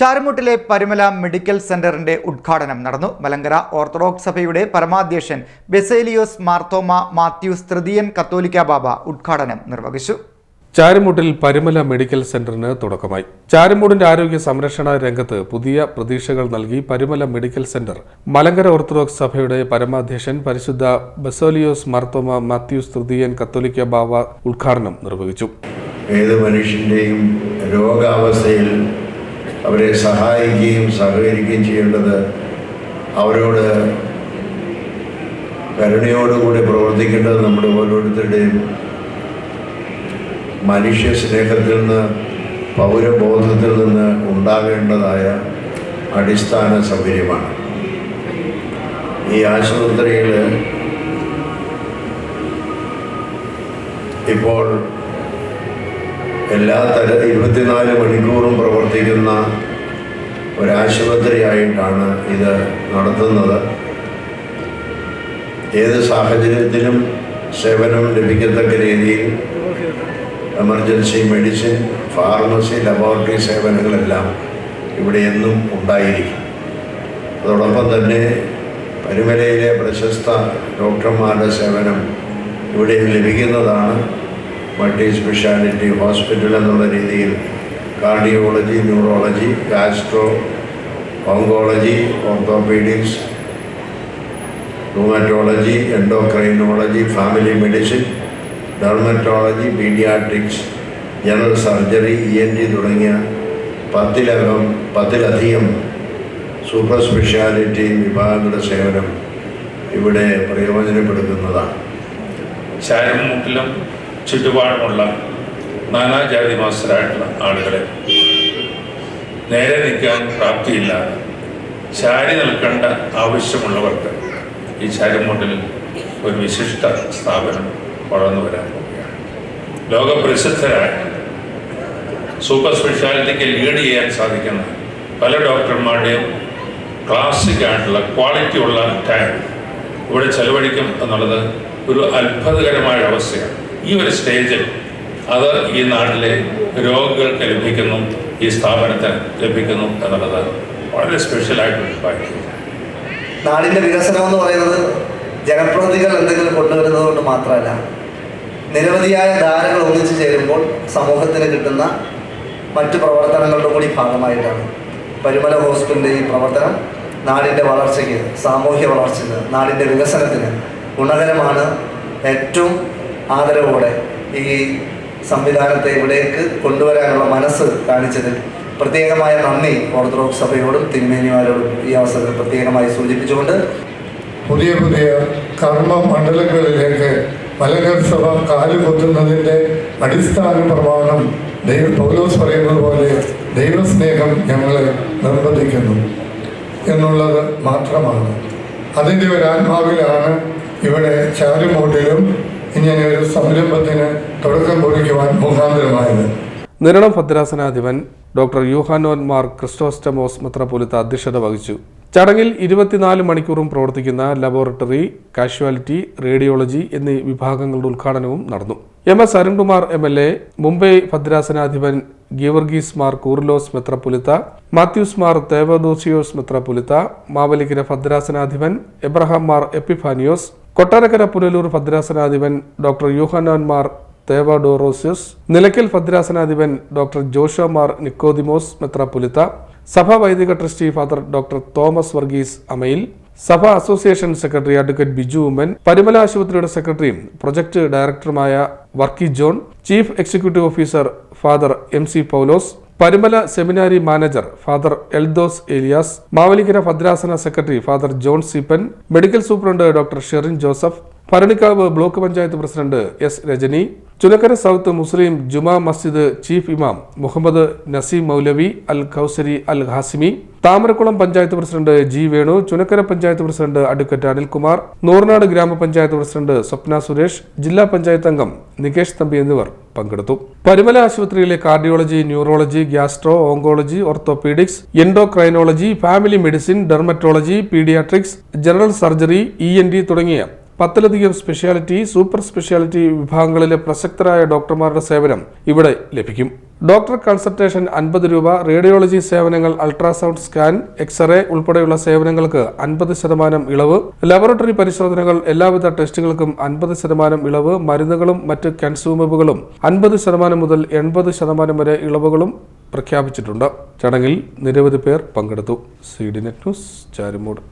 ചാരമുട്ടിലെ Parumala medical സെന്ററിന്റെ ഉദ്ഘാടനം നടന്നു. മലങ്കര ഓർത്തഡോക്സ് സഭയുടെ പരമാധ്യക്ഷൻ ബെസേലിയോസ് മാർത്തോമ മാത്യൂസ് തൃതീയൻ കത്തോലിക്ക ബാബ ഉദ്ഘാടനം നിർവഹിച്ചു. ചാരമൂട്ടിൽ പരുമല മെഡിക്കൽ സെന്ററിന് തുടക്കമായി. ചാരമൂടിന്റെ ആരോഗ്യ സംരക്ഷണ രംഗത്ത് പുതിയ പ്രതീക്ഷകൾ നൽകി Parumala medical centre Malankara Orthodox സഭയുടെ പരമാധ്യക്ഷൻ പരിശുദ്ധ ബസോലിയോസ് മാർത്തോമ മാത്യൂസ് തൃതീയൻ കത്തോലിക്ക ബാബ ഉദ്ഘാടനം നിർവഹിച്ചു. ഏത് മനുഷ്യന്റെയും രോഗാവസ്ഥയിൽ അവരെ സഹായിക്കുകയും സഹകരിക്കുകയും ചെയ്യേണ്ടത് അവരോട് കരുണയോടുകൂടി പ്രവർത്തിക്കേണ്ടത് നമ്മുടെ ഓരോരുത്തരുടെയും മനുഷ്യ സ്നേഹത്തിൽ നിന്ന് പൗരബോധത്തിൽ നിന്ന് ഉണ്ടാകേണ്ടതായ അടിസ്ഥാന സൗകര്യമാണ്. ഈ ആശുപത്രിയിൽ ഇപ്പോൾ എല്ലാ തര ഇരുപത്തിനാല് മണിക്കൂറും പ്രവർത്തിക്കുന്ന ഒരാശുപത്രിയായിട്ടാണ് ഇത് നടത്തുന്നത്. ഏത് സാഹചര്യത്തിലും സേവനം ലഭിക്കത്തക്ക രീതിയിൽ എമർജൻസി മെഡിസിൻ ഫാർമസി ലബോറട്ടറി സേവനങ്ങളെല്ലാം ഇവിടെ എന്നും ഉണ്ടായിരിക്കും. അതോടൊപ്പം തന്നെ പരുമലയിലെ പ്രശസ്ത ഡോക്ടർമാരുടെ സേവനം ഇവിടെ ലഭിക്കുന്നതാണ്. മൾട്ടി സ്പെഷ്യാലിറ്റി ഹോസ്പിറ്റൽ എന്നുള്ള രീതിയിൽ cardiology neurology gastro oncology orthopaedics rheumatology endocrinology family medicine dermatology paediatrics general surgery E N T തുടങ്ങിയ പത്തിലകം പത്തിലധികം സൂപ്പർ സ്പെഷ്യാലിറ്റി വിഭാഗങ്ങളുടെ സേവനം ഇവിടെ പ്രയോജനപ്പെടുത്തുന്നതാണ്. ചാരമൂട്ടിലും ചുറ്റുപാടുമുള്ള നാനാജാതി മാസ്റ്ററായിട്ടുള്ള ആളുകളെ നേരെ നിൽക്കാൻ പ്രാപ്തിയില്ലാതെ ചാരി നിൽക്കേണ്ട ആവശ്യമുള്ളവർക്ക് ഈ ചാരമൂട്ടിൽ ഒരു വിശിഷ്ട സ്ഥാപനം വളർന്നു വരാൻ ലോകപ്രസിദ്ധരായ സൂപ്പർ സ്പെഷ്യാലിറ്റിക്ക് ലീഡ് ചെയ്യാൻ സാധിക്കുന്ന പല ഡോക്ടർമാരുടെയും ക്ലാസിക് ആയിട്ടുള്ള ക്വാളിറ്റി ഉള്ള ടൈം ഇവിടെ ചെലവഴിക്കും എന്നുള്ളത് ഒരു അത്ഭുതകരമായ അവസ്ഥയാണ്. ഈ ഒരു സ്റ്റേജിൽ അത് ഈ നാട്ടിലെ രോഗികൾക്ക് ലഭിക്കുന്നു ഈ സ്ഥാപനത്തിന് ലഭിക്കുന്നു എന്നുള്ളത് വളരെ സ്പെഷ്യലായിട്ടുള്ള കാര്യം നാടിന്റെ വികസനം എന്ന് പറയുന്നത് ജനപ്രതിനിധികൾ എന്തെങ്കിലും കൊണ്ടുവരുന്നത് കൊണ്ട് മാത്രമല്ല നിരവധിയായ ധാരകൾ ഒന്നിച്ചു ചേരുമ്പോൾ സമൂഹത്തിന് കിട്ടുന്ന മറ്റു പ്രവർത്തനങ്ങളുടെ കൂടി ഭാഗമായിട്ടാണ്. പരിമല ഹോസ്പിറ്റലിന്റെ ഈ പ്രവർത്തനം നാടിന്റെ വളർച്ചയ്ക്ക് സാമൂഹ്യ വളർച്ചയ്ക്ക് നാടിന്റെ വികസനത്തിന് ഗുണകരമാണ് ഏറ്റവും ആദരവോടെ ഈ സംവിധാനത്തെ ഇവിടേക്ക് കൊണ്ടുവരാനുള്ള മനസ്സ് കാണിച്ചതിൽ പ്രത്യേകമായ നന്ദി ഓർത്തഡോക്സ് സഭയോടും തിരുമേനിമാരോടും ഈ അവസരത്തിൽ പ്രത്യേകമായി സൂചിപ്പിച്ചുകൊണ്ട്. പുതിയ പുതിയ കർമ്മ മണ്ഡലങ്ങളിലേക്ക് മലങ്കർ സഭ കാലുകൊത്തുന്നതിന്റെ അടിസ്ഥാന പ്രമാണം ദൈവ പൗലോസ് പറയുന്നത് പോലെ ദൈവസ്നേഹം ഞങ്ങളെ നിർബന്ധിക്കുന്നു എന്നുള്ളത് മാത്രമാണ്. അതിന്റെ ഒരു ആത്മാവിലാണ് ഇവിടെ ചാരുമൂട്ടിലും ഇങ്ങനെ ഒരു സംരംഭത്തിന് തുടക്കം കുറിക്കുവാൻ മുഖാന്തരമായത്. നിരണം ഭദ്രാസനാധിപൻ ഡോക്ടർ യൂഹാനോൻ മാർ ക്രിസ്റ്റോസ്റ്റമോസ് മെത്രപോലിത്ത അധ്യക്ഷത വഹിച്ചു. ചടങ്ങിൽ ഇരുപത്തിനാല് മണിക്കൂറും പ്രവർത്തിക്കുന്ന ലബോറട്ടറി കാഷ്വാലിറ്റി റേഡിയോളജി എന്നീ വിഭാഗങ്ങളുടെ ഉദ്ഘാടനവും നടന്നു. M S Arunkumar M L A Mumbai ഭദ്രാസനാധിപൻ Geevarghese Mar Coorilos മെത്രപുലിത്ത Mathews Mar തേവദോസിയോസ് മെത്രപുലിത്ത Mavelikara ഭദ്രാസനാധിപൻ എബ്രഹാം മാർ എപ്പിഫാനിയോസ് കൊട്ടാരക്കര പുനലൂർ ഭദ്രാസനാധിപൻ ഡോക്ടർ യൂഹാനോൻ മാർ തേവഡോറോസിയസ് നിലയ്ക്കൽ ഭദ്രാസനാധിപൻ ഡോക്ടർ ജോഷമാർ നിക്കോദിമോസ് മെത്രാപുലിത്ത സഭാ വൈദിക trustee father doctor Thomas Varghese Amayil സഭാ association secretary advocate Biju Oommen Parumala ആശുപത്രിയുടെ സെക്രട്ടറിയും പ്രൊജക്ട് ഡയറക്ടറുമായ Varkey John chief executive officer father M C Paulose Parumala seminary manager father Eldhose Elias Mavelikara ഭദ്രാസന secretary father John Seeppan medical superintendent doctor Sherin Joseph Bharanikavu block panchayat president S Rajani Chunakkara South Muslim Juma Masjid chief ഇമാം Muhammad Naseem Moulavi Al Khousari Al Hashimi Thamarakulam panchayat president G Venu Chunakkara panchayat president advocate Anilkumar Nooranad ഗ്രാമപഞ്ചായത്ത് president Swapna Suresh ജില്ലാ പഞ്ചായത്ത് അംഗം നികേഷ് തമ്പി എന്നിവർ പങ്കെടുത്തു. പരുമല ആശുപത്രിയിലെ cardiology neurology gastro oncology orthopaedics endocrinology family medicine dermatology paediatrics general surgery E N T തുടങ്ങിയ പത്തിലധികം speciality super speciality വിഭാഗങ്ങളിലെ പ്രസക്തരായ ഡോക്ടർമാരുടെ സേവനം ഇവിടെ ലഭിക്കും. ഡോക്ടർ കൺസൾട്ടേഷൻ അൻപത് രൂപ റേഡിയോളജി സേവനങ്ങൾ അൾട്രാസൗണ്ട് സ്കാൻ എക്സ്റേ ഉൾപ്പെടെയുള്ള സേവനങ്ങൾക്ക് അൻപത് ശതമാനം ഇളവ് ലബോറട്ടറി പരിശോധനകൾ എല്ലാവിധ ടെസ്റ്റുകൾക്കും അൻപത് ശതമാനം ഇളവ് മരുന്നുകളും മറ്റ് കൺസ്യൂമബിളുകളും അൻപത് ശതമാനം മുതൽ എൺപത് ശതമാനം വരെ ഇളവുകളും പ്രഖ്യാപിച്ചിട്ടുണ്ട്. ചടങ്ങിൽ നിരവധി പേർ പങ്കെടുത്തു. C D net news Charummood.